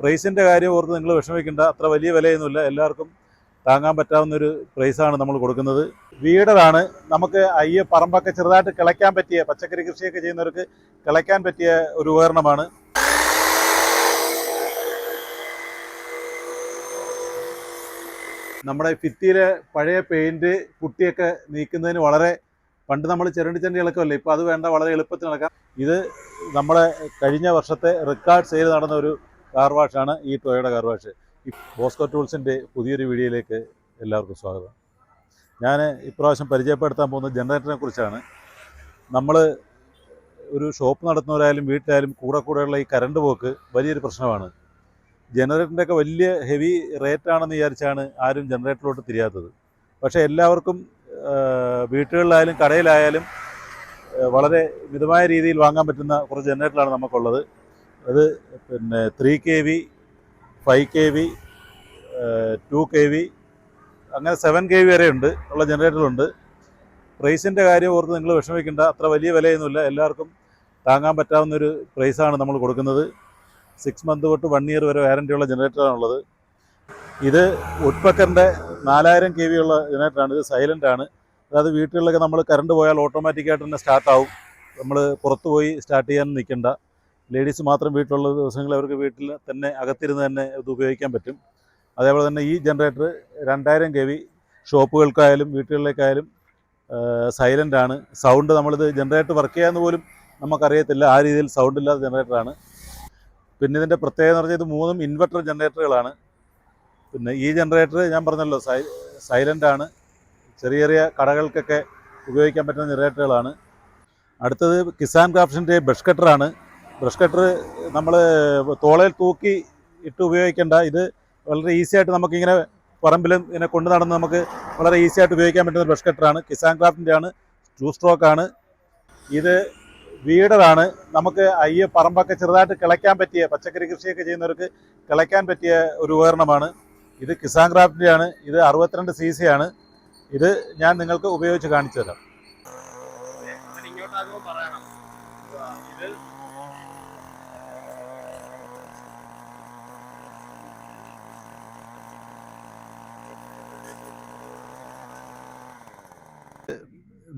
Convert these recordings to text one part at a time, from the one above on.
പ്രൈസിന്റെ കാര്യം ഓർത്ത് നിങ്ങൾ വിഷമിക്കേണ്ട. അത്ര വലിയ വിലയൊന്നുമില്ല. എല്ലാവർക്കും താങ്ങാൻ പറ്റാവുന്ന ഒരു പ്രൈസാണ് നമ്മൾ കൊടുക്കുന്നത്. വീടതാണ്. നമുക്ക് അയ്യ പറമ്പൊക്കെ ചെറുതായിട്ട് കിളയ്ക്കാൻ പറ്റിയ പച്ചക്കറി കൃഷിയൊക്കെ ചെയ്യുന്നവർക്ക് കിളയ്ക്കാൻ പറ്റിയ ഒരു ഉപകരണമാണ്. നമ്മുടെ ഫിത്തിയിലെ പഴയ പെയിന്റ് കുട്ടിയൊക്കെ നീക്കുന്നതിന് വളരെ പണ്ട് നമ്മൾ ചിരണ്ടി ചണ്ടി ഇളക്കമല്ലേ ഇപ്പോൾ അത് വേണ്ട വളരെ എളുപ്പത്തിൽ നടക്കാം ഇത് നമ്മുടെ കഴിഞ്ഞ വർഷത്തെ റെക്കോർഡ് സെയിൽ നടന്ന ഒരു കാർ വാഷാണ് ഈ ടൊയുടെ കാർ വാഷ്. ഈ ബോസ്കോ ടൂൾസിന്റെ പുതിയൊരു വീഡിയോയിലേക്ക് എല്ലാവർക്കും സ്വാഗതം. ഞാൻ ഇപ്രാവശ്യം പരിചയപ്പെടുത്താൻ പോകുന്ന ജനറേറ്ററിനെ കുറിച്ചാണ്. നമ്മൾ ഒരു ഷോപ്പ് നടത്തുന്നവരായാലും വീട്ടിലായാലും കൂടെ കൂടെയുള്ള ഈ കറണ്ട് പോക്ക് വലിയൊരു പ്രശ്നമാണ്. ജനറേറ്ററിന്റെയൊക്കെ വലിയ ഹെവി റേറ്റ് ആണെന്ന് വിചാരിച്ചാണ് ആരും ജനറേറ്ററിലോട്ട് തിരിയാത്തത്. പക്ഷേ എല്ലാവർക്കും വീട്ടുകളിലായാലും കടയിലായാലും വളരെ മിതമായ രീതിയിൽ വാങ്ങാൻ പറ്റുന്ന കുറച്ച് ജനറേറ്ററാണ് നമുക്കുള്ളത്. അത് പിന്നെ three K V five K V two K V അങ്ങനെ സെവൻ കെ വി വരെ ഉണ്ട് ഉള്ള ജനറേറ്ററുണ്ട് പ്രൈസിന്റെ കാര്യം ഓർത്ത് നിങ്ങൾ വിഷമിക്കേണ്ട അത്ര വലിയ വിലയൊന്നുമില്ല. എല്ലാവർക്കും താങ്ങാൻ പറ്റാവുന്നൊരു പ്രൈസാണ് നമ്മൾ കൊടുക്കുന്നത്. സിക്സ് മന്ത് തൊട്ട് വൺ ഇയർ വരെ വാരന്റിയുള്ള ജനറേറ്ററാണുള്ളത് ഇത് ഉഡ്പക്കറിന്റെ നാലായിരം കെ വി ഉള്ള ജനറേറ്ററാണ് ഇത് സൈലന്റ് ആണ്. അതായത് വീട്ടിലൊക്കെ നമ്മൾ കറണ്ട് പോയാൽ ഓട്ടോമാറ്റിക്കായിട്ട് തന്നെ സ്റ്റാർട്ടാവും നമ്മൾ പുറത്തുപോയി സ്റ്റാർട്ട് ചെയ്യാൻ നിൽക്കേണ്ട ലേഡീസ് മാത്രം വീട്ടിലുള്ള ദിവസങ്ങളിൽ അവർക്ക് വീട്ടിൽ തന്നെ അകത്തിരുന്ന് തന്നെ ഇത് ഉപയോഗിക്കാൻ പറ്റും. അതേപോലെ തന്നെ ഈ ജനറേറ്റർ രണ്ടായിരം കെ വി ഷോപ്പുകൾക്കായാലും വീട്ടുകളിലേക്കായാലും സൈലന്റ് ആണ്. സൗണ്ട് നമ്മളിത് ജനറേറ്റർ വർക്ക് ചെയ്യാമെന്ന് പോലും നമുക്കറിയത്തില്ല. ആ രീതിയിൽ സൗണ്ട് ഇല്ലാത്ത ജനറേറ്ററാണ് പിന്നെ ഇതിന്റെ പ്രത്യേകത എന്ന് പറഞ്ഞാൽ ഇത് മൂന്നും ഇൻവെർട്ടർ ജനറേറ്ററുകളാണ് പിന്നെ ഈ ജനറേറ്റർ ഞാൻ പറഞ്ഞല്ലോ സൈ സൈലന്റ് ആണ്. ചെറിയ ചെറിയ കടകൾക്കൊക്കെ ഉപയോഗിക്കാൻ പറ്റുന്ന ജനറേറ്ററുകളാണ് അടുത്തത് കിസാൻ ക്രാഫ്റ്റിന്റെ ബ്രഷ് കട്ടറാണ് ബ്രഷ് കട്ടർ നമ്മൾ തോളയിൽ തൂക്കി ഇട്ട് ഉപയോഗിക്കേണ്ട. ഇത് വളരെ ഈസി ആയിട്ട് നമുക്കിങ്ങനെ പറമ്പിലും ഇങ്ങനെ കൊണ്ടു നടന്ന് നമുക്ക് വളരെ ഈസി ആയിട്ട് ഉപയോഗിക്കാൻ പറ്റുന്ന ബ്രഷ് കട്ടറാണ് കിസാൻ ക്രാഫ്റ്റിന്റെ ആണ് സ്ട്രോക്ക് ആണ്. ഇത് വീടറാണ് നമുക്ക് അയ്യ പറമ്പൊക്കെ ചെറുതായിട്ട് കിളയ്ക്കാൻ പറ്റിയ പച്ചക്കറി കൃഷിയൊക്കെ ചെയ്യുന്നവർക്ക് കിളയ്ക്കാൻ പറ്റിയ ഒരു ഉപകരണമാണ്. ഇത് കിസാൻ ക്രാഫ്റ്റിന്റെ ആണ് ഇത് അറുപത്തിരണ്ട് സി സി ആണ്. ഇത് ഞാൻ നിങ്ങൾക്ക് ഉപയോഗിച്ച് കാണിച്ചു തരാം.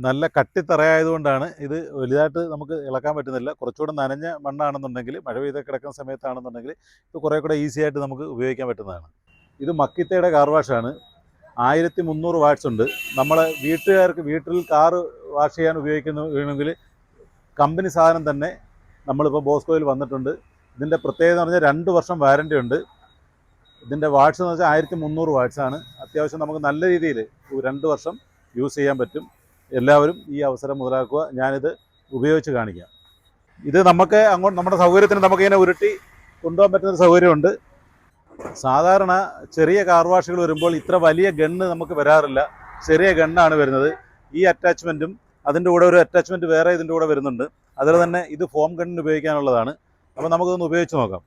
നല്ല കട്ടിത്തറയായതുകൊണ്ടാണ് ഇത് വലുതായിട്ട് നമുക്ക് ഇളക്കാൻ പറ്റുന്നില്ല. കുറച്ചുകൂടെ നനഞ്ഞ മണ്ണാണെന്നുണ്ടെങ്കിൽ മഴ പെയ്ത് കിടക്കുന്ന സമയത്താണെന്നുണ്ടെങ്കിൽ ഇത് കുറേ കൂടെ ഈസി ആയിട്ട് നമുക്ക് ഉപയോഗിക്കാൻ പറ്റുന്നതാണ്. ഇത് മക്കിത്തയുടെ കാർ വാഷാണ് ആയിരത്തി മുന്നൂറ് വാട്ട്സ് ഉണ്ട്. നമ്മളെ വീട്ടുകാർക്ക് വീട്ടിൽ കാർ വാഷ് ചെയ്യാൻ ഉപയോഗിക്കുന്ന വേണമെങ്കിൽ കമ്പനി സാധനം തന്നെ നമ്മളിപ്പോൾ ബോസ്കോയിൽ വന്നിട്ടുണ്ട്. ഇതിന്റെ പ്രത്യേകത എന്ന് പറഞ്ഞാൽ രണ്ട് വർഷം വാരന്റി ഉണ്ട്. ഇതിന്റെ വാട്ട്സ് എന്ന് വെച്ചാൽ ആയിരത്തി മുന്നൂറ് വാട്ട്സാണ് അത്യാവശ്യം നമുക്ക് നല്ല രീതിയിൽ രണ്ട് വർഷം യൂസ് ചെയ്യാൻ പറ്റും. എല്ലാവരും ഈ അവസരം മുതലാക്കുക. ഞാനിത് ഉപയോഗിച്ച് കാണിക്കാം. ഇത് നമുക്ക് അങ്ങോട്ട് നമ്മുടെ സൗകര്യത്തിന് നമുക്കിങ്ങനെ ഉരുട്ടി കൊണ്ടുപോകാൻ പറ്റുന്ന സൗകര്യമുണ്ട്. സാധാരണ ചെറിയ കാർ വാഷുകൾ വരുമ്പോൾ ഇത്ര വലിയ ഗണ്ണ് നമുക്ക് വരാറില്ല. ചെറിയ ഗണ്ണാണ് വരുന്നത്. ഈ അറ്റാച്ച്മെന്റും അതിന്റെ കൂടെ ഒരു അറ്റാച്ച്മെന്റ് വേറെ ഇതിന്റെ കൂടെ വരുന്നുണ്ട്. അതിൽ തന്നെ ഇത് ഫോം ഗണ്ണിന് ഉപയോഗിക്കാനുള്ളതാണ്. അപ്പോൾ നമുക്കൊന്ന് ഉപയോഗിച്ച് നോക്കാം.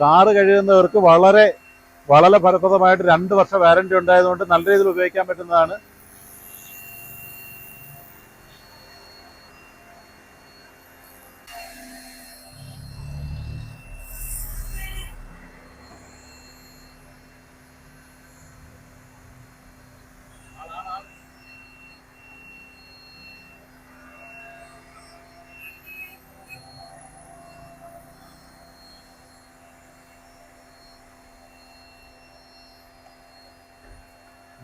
കാറ് കഴുകുന്നവർക്ക് വളരെ വളരെ ഫലപ്രദമായിട്ട് രണ്ട് വർഷം വാരണ്ടി ഉണ്ടായതുകൊണ്ട് നല്ല രീതിയിൽ ഉപയോഗിക്കാൻ പറ്റുന്നതാണ്.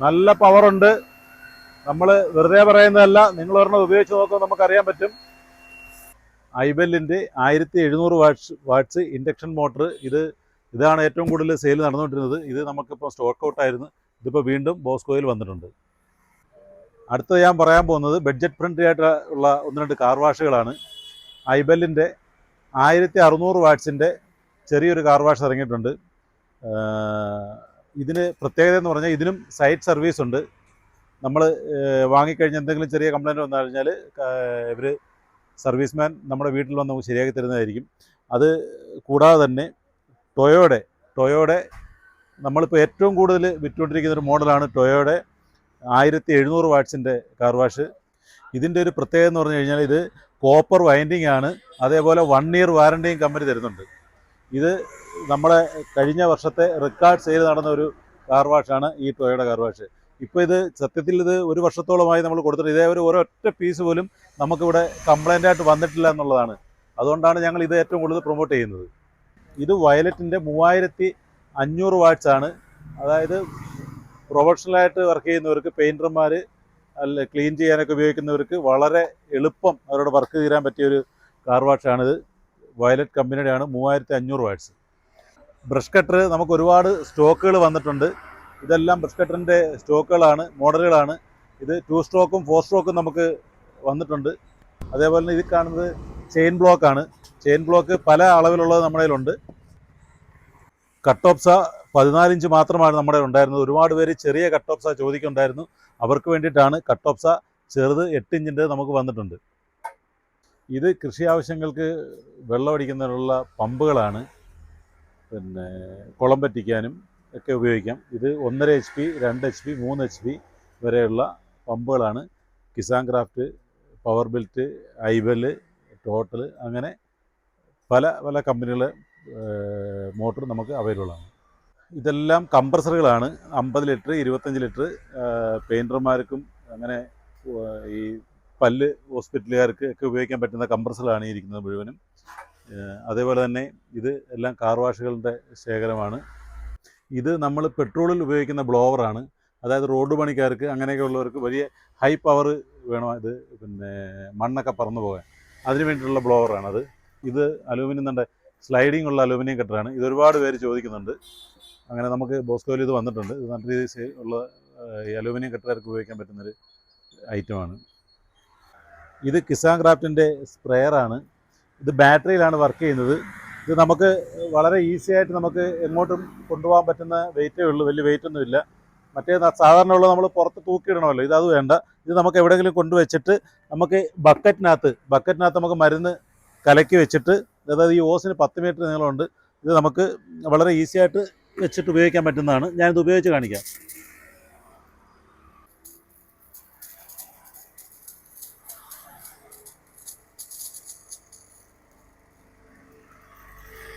നല്ല പവറുണ്ട്. നമ്മൾ വെറുതെ പറയുന്നതല്ല നിങ്ങൾ ഒരെണ്ണം ഉപയോഗിച്ച് നോക്കുമ്പോൾ നമുക്കറിയാൻ പറ്റും. ഐബെല്ലിന്റെ ആയിരത്തി എഴുന്നൂറ് വാട്ട്സ് വാട്ട്സ് ഇൻഡക്ഷൻ മോട്ടർ. ഇത് ഇതാണ് ഏറ്റവും കൂടുതൽ സെയിൽ നടന്നുകൊണ്ടിരുന്നത്. ഇത് നമുക്കിപ്പോൾ സ്റ്റോക്ക് ഔട്ടായിരുന്നു ഇതിപ്പോൾ വീണ്ടും ബോസ്കോയിൽ വന്നിട്ടുണ്ട്. അടുത്തത് ഞാൻ പറയാൻ പോകുന്നത് ബഡ്ജറ്റ് ഫ്രണ്ട്ലി ആയിട്ട് ഉള്ള ഒന്ന് രണ്ട് കാർ വാഷുകളാണ്. ഐബെല്ലിന്റെ ആയിരത്തി അറുന്നൂറ് വാട്ട്സിന്റെ ചെറിയൊരു കാർ വാഷ് ഇറങ്ങിയിട്ടുണ്ട്. ഇതിന് പ്രത്യേകത എന്ന് പറഞ്ഞാൽ ഇതിനും സൈറ്റ് സർവീസ് ഉണ്ട്. നമ്മൾ വാങ്ങിക്കഴിഞ്ഞ് എന്തെങ്കിലും ചെറിയ കംപ്ലൈന്റ് വന്നു കഴിഞ്ഞാൽ ഇവർ സർവീസ് മാൻ നമ്മുടെ വീട്ടിൽ വന്ന് നമുക്ക് ശരിയാക്കി തരുന്നതായിരിക്കും. അത് കൂടാതെ തന്നെ ടൊയോയുടെ ടൊയോയുടെ നമ്മളിപ്പോൾ ഏറ്റവും കൂടുതൽ വിറ്റുകൊണ്ടിരിക്കുന്ന ഒരു മോഡലാണ് ടൊയോയുടെ ആയിരത്തി എഴുന്നൂറ് വാട്ട്സിന്റെ കാർ വാഷ് ഇതിന്റെ ഒരു പ്രത്യേകത എന്ന് പറഞ്ഞു കഴിഞ്ഞാൽ ഇത് കോപ്പർ വൈൻഡിങ് ആണ്. അതേപോലെ വൺ ഇയർ വാറണ്ടിയും കമ്പനി തരുന്നുണ്ട്. ഇത് നമ്മളെ കഴിഞ്ഞ വർഷത്തെ റെക്കോർഡ് സെയിൽ നടന്ന ഒരു കാർ വാഷാണ് ഈ ടൊയുടെ കാർ വാഷ് ഇപ്പോൾ ഇത് സത്യത്തിൽ ഇത് ഒരു വർഷത്തോളമായി നമ്മൾ കൊടുത്തിട്ട് ഇതേ ഒരു ഒരൊറ്റ പീസ് പോലും നമുക്കിവിടെ കംപ്ലൈന്റ് ആയിട്ട് വന്നിട്ടില്ല എന്നുള്ളതാണ്. അതുകൊണ്ടാണ് ഞങ്ങൾ ഇത് ഏറ്റവും കൂടുതൽ പ്രൊമോട്ട് ചെയ്യുന്നത്. ഇത് വയലറ്റിന്റെ മൂവായിരത്തി അഞ്ഞൂറ് വാട്ട്സാണ് അതായത് പ്രൊഫഷണലായിട്ട് വർക്ക് ചെയ്യുന്നവർക്ക് പെയിന്റർമാർ അല്ല ക്ലീൻ ചെയ്യാനൊക്കെ ഉപയോഗിക്കുന്നവർക്ക് വളരെ എളുപ്പം അവരോട് വർക്ക് തീരാൻ പറ്റിയ ഒരു കാർ വാഷാണിത് വയലറ്റ് കമ്പനിയുടെയാണ് മൂവായിരത്തി അഞ്ഞൂറ് വാട്സ്. ബ്രഷ് കട്ടർ നമുക്ക് ഒരുപാട് സ്റ്റോക്കുകൾ വന്നിട്ടുണ്ട്. ഇതെല്ലാം ബ്രഷ് കട്ടറിന്റെ സ്റ്റോക്കുകളാണ് മോഡലുകളാണ്. ഇത് ടു സ്ട്രോക്കും ഫോർ സ്ട്രോക്കും നമുക്ക് വന്നിട്ടുണ്ട്. അതേപോലെ തന്നെ ഇത് കാണുന്നത് ചെയിൻ ബ്ലോക്കാണ് ചെയിൻ ബ്ലോക്ക് പല അളവിലുള്ളത് നമ്മുടെ കയ്യിലുണ്ട്. കട്ടോപ്സ പതിനാലിഞ്ച് മാത്രമാണ് നമ്മുടെ ഉണ്ടായിരുന്നത് ഒരുപാട് പേര് ചെറിയ കട്ടോപ്സ ചോദിക്കുന്നുണ്ടായിരുന്നു. അവർക്ക് വേണ്ടിയിട്ടാണ് കട്ടോപ്സ ചെറുത് എട്ട് ഇഞ്ചിന്റെ നമുക്ക് വന്നിട്ടുണ്ട്. ഇത് കൃഷി ആവശ്യങ്ങൾക്ക് വെള്ളമടിക്കുന്നതിനുള്ള പമ്പുകളാണ്. പിന്നെ കുളം പറ്റിക്കാനും ഒക്കെ ഉപയോഗിക്കാം. ഇത് ഒന്നര എച്ച് പി രണ്ട് എച്ച് പി മൂന്ന് എച്ച് പി വരെയുള്ള പമ്പുകളാണ്. Kisan Kraft Power Built iBell Total അങ്ങനെ പല പല കമ്പനികളെ മോട്ടർ നമുക്ക് അവൈലബിൾ ആണ്. ഇതെല്ലാം കംപ്രസറുകളാണ് അമ്പത് ലിറ്റർ ഇരുപത്തഞ്ച് ലിറ്റർ പെയിന്റർമാർക്കും അങ്ങനെ ഈ പല്ല് ഹോസ്പിറ്റലുകാർക്ക് ഒക്കെ ഉപയോഗിക്കാൻ പറ്റുന്ന കംപ്രസറുകളാണ് ഈ ഇരിക്കുന്നത് മുഴുവനും. അതേപോലെ തന്നെ ഇത് എല്ലാം കാർ വാഷുകളുടെ ശേഖരമാണ്. ഇത് നമ്മൾ പെട്രോളിൽ ഉപയോഗിക്കുന്ന ബ്ലോവറാണ്. അതായത് റോഡ് പണിക്കാർക്ക് അങ്ങനെയൊക്കെ ഉള്ളവർക്ക് വലിയ ഹൈ പവർ വേണം ഇത് പിന്നെ മണ്ണൊക്കെ പറന്നു പോകാൻ. അതിന് വേണ്ടിയിട്ടുള്ള ബ്ലോവറാണത് ഇത് അലൂമിനിയം തന്നെ സ്ലൈഡിംഗ് ഉള്ള അലൂമിനിയം കട്ടറാണ് ഇത് ഒരുപാട് പേര് ചോദിക്കുന്നുണ്ട്. അങ്ങനെ നമുക്ക് ബോസ്കോയിൽ ഇത് വന്നിട്ടുണ്ട്. ഇത് നല്ല രീതിയിൽ ഉള്ള ഈ അലൂമിനിയം കട്ടറുകാർക്ക് ഉപയോഗിക്കാൻ പറ്റുന്നൊരു ഐറ്റമാണ് ഇത് കിസാൻ ക്രാഫ്റ്റിന്റെ സ്പ്രെയറാണ് ഇത് ബാറ്ററിയിലാണ് വർക്ക് ചെയ്യുന്നത്. ഇത് നമുക്ക് വളരെ ഈസി ആയിട്ട് നമുക്ക് എങ്ങോട്ടും കൊണ്ടുപോകാൻ പറ്റുന്ന വെയിറ്റേ ഉള്ളൂ. വലിയ വെയിറ്റ് ഒന്നും ഇല്ല. മറ്റേ സാധാരണയുള്ള നമ്മൾ പുറത്ത് തൂക്കിയിടണമല്ലോ. ഇത് വേണ്ട. ഇത് നമുക്ക് എവിടെയെങ്കിലും കൊണ്ടുവച്ചിട്ട് നമുക്ക് ബക്കറ്റിനകത്ത് ബക്കറ്റിനകത്ത് നമുക്ക് മരുന്ന് കലക്കി വെച്ചിട്ട് അതായത് ഈ ഓസിന് പത്ത് മീറ്റർ നീളമുണ്ട്. ഇത് നമുക്ക് വളരെ ഈസി ആയിട്ട് വെച്ചിട്ട് ഉപയോഗിക്കാൻ പറ്റുന്നതാണ്. ഞാനിത് ഉപയോഗിച്ച് കാണിക്കാം.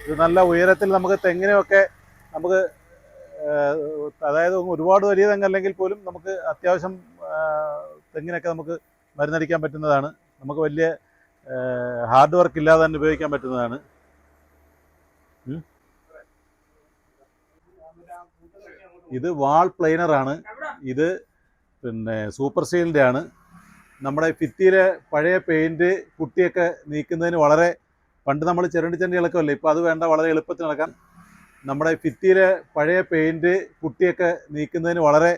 ഇത് നല്ല ഉയരത്തിൽ നമുക്ക് തെങ്ങിനെയൊക്കെ നമുക്ക് അതായത് ഒരുപാട് വലിയ തെങ്ങല്ലെങ്കിൽ പോലും നമുക്ക് അത്യാവശ്യം തെങ്ങിനൊക്കെ നമുക്ക് മരുന്നടിക്കാൻ പറ്റുന്നതാണ്. നമുക്ക് വലിയ ഹാർഡ് വർക്ക് ഇല്ലാതെ തന്നെ ഉപയോഗിക്കാൻ പറ്റുന്നതാണ്. ഇത് വാൾ പ്ലെയിനറാണ് ഇത് പിന്നെ സൂപ്പർ സ്റ്റീലിന്റെ ആണ്. നമ്മുടെ ഭിത്തിയിലെ പഴയ പെയിന്റ് കുട്ടിയൊക്കെ നീക്കുന്നതിന് വളരെ പണ്ട് നമ്മൾ ചിരണ്ടി ചണ്ടി ഇളക്കമല്ലേ ഇപ്പോൾ അത് വേണ്ട വളരെ എളുപ്പത്തിൽ നടക്കാൻ നമ്മുടെ ഭിത്തിയിലെ പഴയ പെയിന്റ് കുട്ടിയൊക്കെ നീക്കുന്നതിന് വളരെ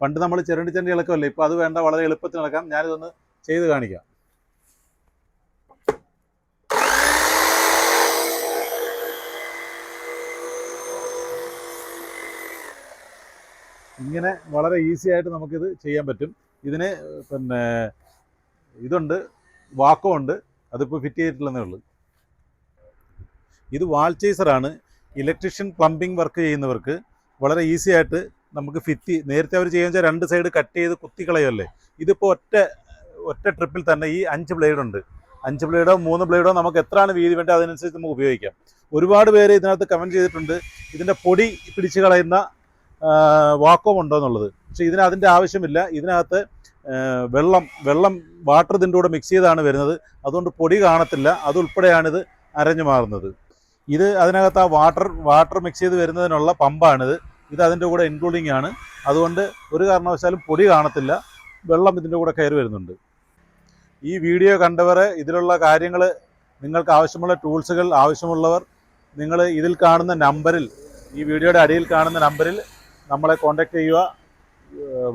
പണ്ട് നമ്മൾ ചിരണ്ടി ചണ്ടി ഇളക്കമല്ലേ ഇപ്പോൾ അത് വേണ്ട വളരെ എളുപ്പത്തിൽ നടക്കാം. ഞാനിതൊന്ന് ചെയ്ത് കാണിക്കാം. ഇങ്ങനെ വളരെ ഈസി ആയിട്ട് നമുക്കിത് ചെയ്യാൻ പറ്റും. ഇതിന് പിന്നെ ഇതുണ്ട് വാക്കോ ഉണ്ട് അതിപ്പോൾ ഫിറ്റ് ചെയ്തിട്ടില്ലെന്നേ ഉള്ളൂ. ഇത് വാൾ ചേസറാണ് ഇലക്ട്രീഷ്യൻ പ്ലംബിംഗ് വർക്ക് ചെയ്യുന്നവർക്ക് വളരെ ഈസി ആയിട്ട് നമുക്ക് ഫിറ്റ് നേരത്തെ അവർ വെച്ചാൽ രണ്ട് സൈഡ് കട്ട് ചെയ്ത് കുത്തിക്കളയല്ലേ ഇതിപ്പോൾ ഒറ്റ ഒറ്റ ട്രിപ്പിൽ തന്നെ ഈ അഞ്ച് ബ്ലേഡ് ഉണ്ട്. അഞ്ച് ബ്ലേഡോ മൂന്ന് ബ്ലേഡോ നമുക്ക് എത്രയാണ് വീതി വേണ്ടത് അതിനനുസരിച്ച് നമുക്ക് ഉപയോഗിക്കാം. ഒരുപാട് പേര് ഇതിനകത്ത് കമന്റ് ചെയ്തിട്ടുണ്ട്. ഇതിന്റെ പൊടി പിടിച്ച് കളയുന്ന വാക്കോം ഉണ്ടോ എന്നുള്ളത്. പക്ഷേ ഇതിന് അതിന്റെ ആവശ്യമില്ല. ഇതിനകത്ത് വെള്ളം വെള്ളം വാട്ടർ ഇതിന്റെ കൂടെ മിക്സ് ചെയ്താണ് വരുന്നത്. അതുകൊണ്ട് പൊടി കാണത്തില്ല. അതുൾപ്പെടെയാണിത് അരഞ്ഞു മാറുന്നത്. ഇത് അതിനകത്ത് ആ വാട്ടർ വാട്ടർ മിക്സ് ചെയ്ത് വരുന്നതിനുള്ള പമ്പാണിത്. ഇത് അതിന്റെ കൂടെ ഇൻക്ലൂഡിങ് ആണ്. അതുകൊണ്ട് ഒരു കാരണവശാലും പൊടി കാണത്തില്ല. വെള്ളം ഇതിന്റെ കൂടെ കയറി വരുന്നുണ്ട്. ഈ വീഡിയോ കണ്ടവരെ ഇതിലുള്ള കാര്യങ്ങൾ നിങ്ങൾക്ക് ആവശ്യമുള്ള ടൂൾസുകൾ ആവശ്യമുള്ളവർ നിങ്ങൾ ഇതിൽ കാണുന്ന നമ്പറിൽ ഈ വീഡിയോയുടെ അടിയിൽ കാണുന്ന നമ്പറിൽ നമ്മളെ കോൺടാക്ട് ചെയ്യുക.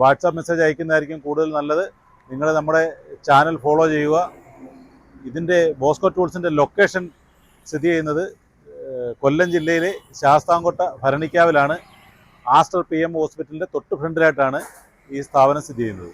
വാട്സാപ്പ് മെസ്സേജ് അയക്കുന്നതായിരിക്കും കൂടുതൽ നല്ലത്. നിങ്ങൾ നമ്മുടെ ചാനൽ ഫോളോ ചെയ്യുക. ഇതിന്റെ ബോസ്കോ ടൂൾസിന്റെ ലൊക്കേഷൻ സ്ഥിതി ചെയ്യുന്നത് കൊല്ലം ജില്ലയിലെ ശാസ്താംകോട്ട ഭരണിക്കാവിലാണ് ആസ്റ്റർ പി എം ഹോസ്പിറ്റലിന്റെ തൊട്ട് ഫ്രണ്ടിലായിട്ടാണ് ഈ സ്ഥാപനം സ്ഥിതി ചെയ്യുന്നത്.